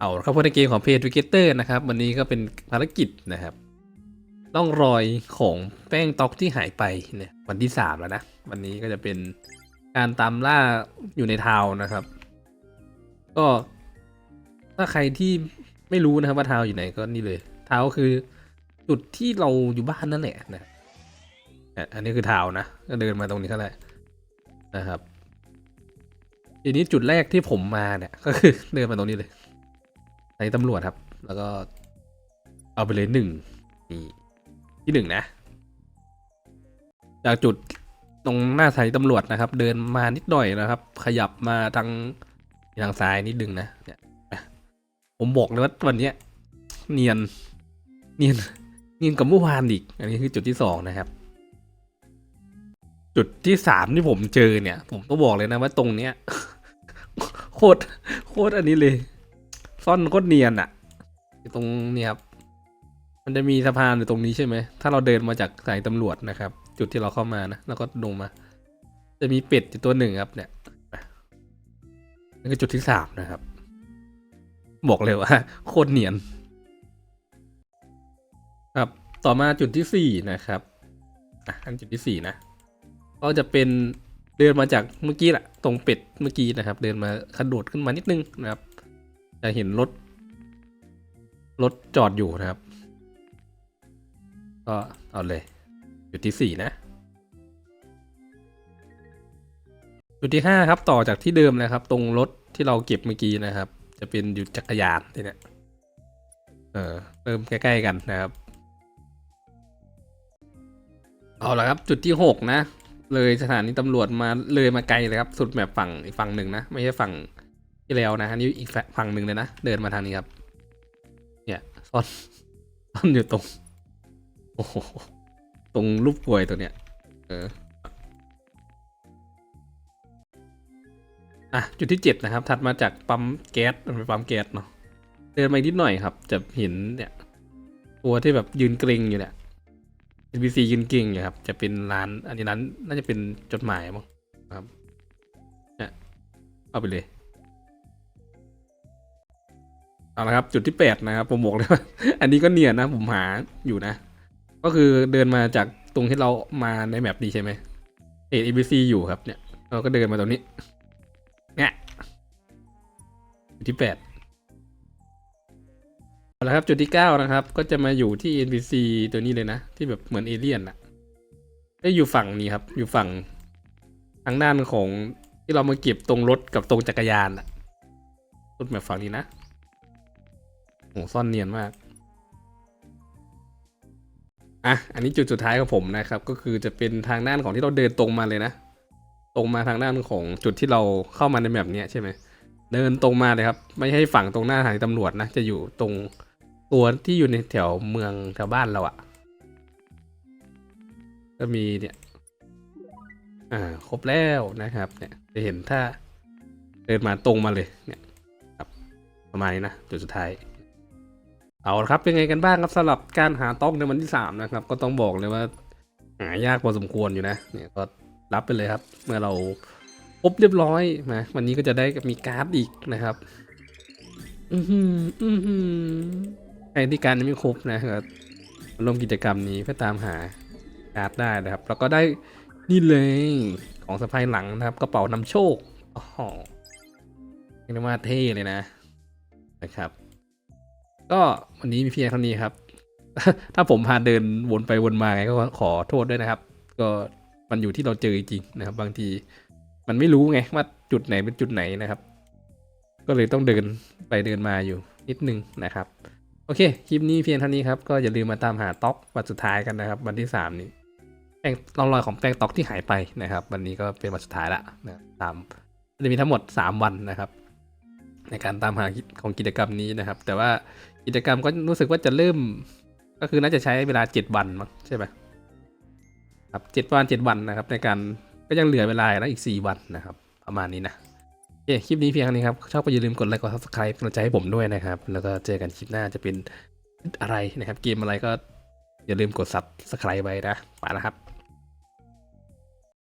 เอาครับพวกในเกมของ Play Together นะครับ วันนี้ก็เป็นภารกิจนะครับ ต้องรอยของแป้งตอกที่หายไปเนี่ยวันที่สามแล้วนะ วันนี้ก็จะเป็นการตามล่าอยู่ในทาวนะครับ ก็ถ้าใครที่ไม่รู้นะครับว่าทาวอยู่ไหนก็นี่เลยทาวคือจุดที่เราอยู่บ้านนั่นแหละนะอันนี้คือทาวน์นะก็เดินมาตรงนี้เท่าไหร่นะครับ ทีนี้จุดแรกที่ผมมาเนี่ยก็คือเดินมาตรงนี้เลย สถานีตำรวจครับ แล้วก็เอาไปเลยหนึ่งนี่ที่หนึ่งนะ จากจุดตรงหน้าสถานีตำรวจนะครับ เดินมานิดหน่อยนะครับ ขยับมาทางทางซ้ายนิดนึงนะเนี่ยผมบอกเลยว่าวันนี้เนียนเนียนเนียนกับเมื่อวานอีก อันนี้คือจุดที่สองนะครับ จุดที่สามที่ผมเจอเนี่ย ผมต้องบอกเลยนะว่าตรงเนี้ยโคตรโคตรอันนี้เลย ซ่อนโคตรเนียนอะอยู่ตรงนี้ครับ มันจะมีสะพานอยู่ตรงนี้ใช่ไหม ถ้าเราเดินมาจากสายตำรวจนะครับ จุดที่เราเข้ามานะ แล้วก็ลงมา จะมีเป็ดอยู่ตัวหนึ่งครับเนี่ยนี่คือจุดที่สามนะครับ บอกเลยว่าโคตรเนียน ครับ ต่อมาจุดที่สี่นะครับอะอันจุดที่สี่นะ ก็จะเป็นเดินมาจากเมื่อกี้แหละตรงเป็ดเมื่อกี้นะครับ เดินมากระโดดขึ้นมานิดนึงนะครับ จะเห็นรถ รถจอดอยู่นะครับ ก็เอาเลย จุดที่สี่นะ จุดที่ห้าครับต่อจากที่เดิมนะครับ ตรงรถที่เราเก็บเมื่อกี้นะครับ จะเป็นอยู่จักรยานที่เนี่ยเออเริ่มใกล้ๆกันนะครับเอาละครับจุดที่หกนะ เลยสถานีตำรวจมาเลยมาไกลเลยครับ สุดแมปฝั่งอีกฝั่งหนึ่งนะ ไม่ใช่ฝั่ง ที่แล้วนะอันนี้อีกฝั่งหนึ่งเลยนะ เดินมาทางนี้ครับ เนี่ยซ่อนซ่อนอยู่ตรง โอ้โห ตรงรูปกลวยตัวเนี้ย เออ อะ จุดที่เจ็ดนะครับ ถัดมาจากปั๊มแก๊สมันเป็นปั๊มแก๊สเนาะ เดินมาอีกนิดหน่อยครับ จะเห็นเนี่ย ตัวที่แบบยืนเกรงอยู่เนี่ย NPC ยืนเก่งอยู่ครับ จะเป็นร้าน อันนี้ร้านน่าจะเป็นจดหมายมั้งครับเนี่ยเอาไปเลย เอาละครับจุดที่แปดนะครับผมบอกเลยว่าอันนี้ก็เนียนนะผมหาอยู่นะ ก็คือเดินมาจากตรงที่เรามาในแมปนี้ใช่ไหมเอ NPC อยู่ครับเนี่ย เราก็เดินมาตรงนี้ เนี่ยจุดที่แปดเอาละครับจุดที่เก้านะครับ ก็จะมาอยู่ที่ NPC ตัวนี้เลยนะ ที่แบบเหมือนเอเลี่ยนอะได้อยู่ฝั่งนี้ครับ อยู่ฝั่งทางด้านของที่เรามาเก็บตรงรถกับตรงจักรยานอะรถแบบฝั่งนี้นะ โหซ่อนเนียนมาก อะ อันนี้จุดสุดท้ายของผมนะครับ ก็คือจะเป็นทางด้านของที่เราเดินตรงมาเลยนะ ตรงมาทางด้านของจุดที่เราเข้ามาในแบบเนี้ยใช่ไหม เดินตรงมาเลยครับ ไม่ใช่ฝั่งตรงหน้าสถานีตำรวจนะ จะอยู่ตรงตัวที่อยู่ในแถวเมืองแถวบ้านเราอะ่ะก็มีเนี่ย อ่า ครบแล้วนะครับ เนี่ย จะเห็นถ้าเดินมาตรงมาเลย เนี่ย ครับ ประมาณนี้นะ จุดสุดท้าย เอาละครับเป็นไงกันบ้างครับสำหรับการหาต้องในวันที่สามนะครับ ก็ต้องบอกเลยว่าหายากพอสมควรอยู่นะเนี่ยก็รับไปเลยครับ เมื่อเราครบเรียบร้อยนะวันนี้ก็จะได้มีการ์ดอีกนะครับ อือหืออือหือใครที่การยังไม่ครบนะครับมาร่วมกิจกรรมนี้เพื่อตามหาการ์ดได้นะครับ แล้วก็ได้นี่เลยของสะพายหลังนะครับ กระเป๋านำโชคอ๋อเรียกว่าเท่เลยนะนะครับ ก็วันนี้มีเพียงเท่านี้ครับ ถ้าผมพาเดินวนไปวนมาไงก็ขอโทษด้วยนะครับ ก็มันอยู่ที่เราเจอจริงนะครับ บางที มันไม่รู้ไงว่าจุดไหนเป็นจุดไหนนะครับ ก็เลยต้องเดินไปเดินมาอยู่นิดนึงนะครับ โอเค คลิปนี้เพียงเท่านี้ครับ ก็อย่าลืมมาตามหาต็อกวันสุดท้ายกันนะครับ วันที่สามนี้แป้งร่องรอยของแป้งต็อกที่หายไปนะครับ วันนี้ก็เป็นวันสุดท้ายละนะตามจะมีทั้งหมด 3 วันนะครับ ในการตามหาของกิจกรรมนี้นะครับ แต่ว่ากิจกรรมก็รู้สึกว่าจะเริ่ม ก็คือน่าจะใช้เวลา 7 วันมั้งใช่ไหมครับเจ็ดวันเจ็ดวันนะครับ ในการก็ยังเหลือเวลาแล้วอีก 4 วันนะครับ ประมาณนี้นะโอเคคลิปนี้เพียงเท่านี้ครับ ชอบก็อย่าลืมกดไลค์กด subscribe กำลังใจให้ผมด้วยนะครับ แล้วก็เจอกันคลิปหน้าจะเป็นอะไรนะครับ เกมอะไรก็อย่าลืมกด subscribe ไว้นะไปแล้วครับ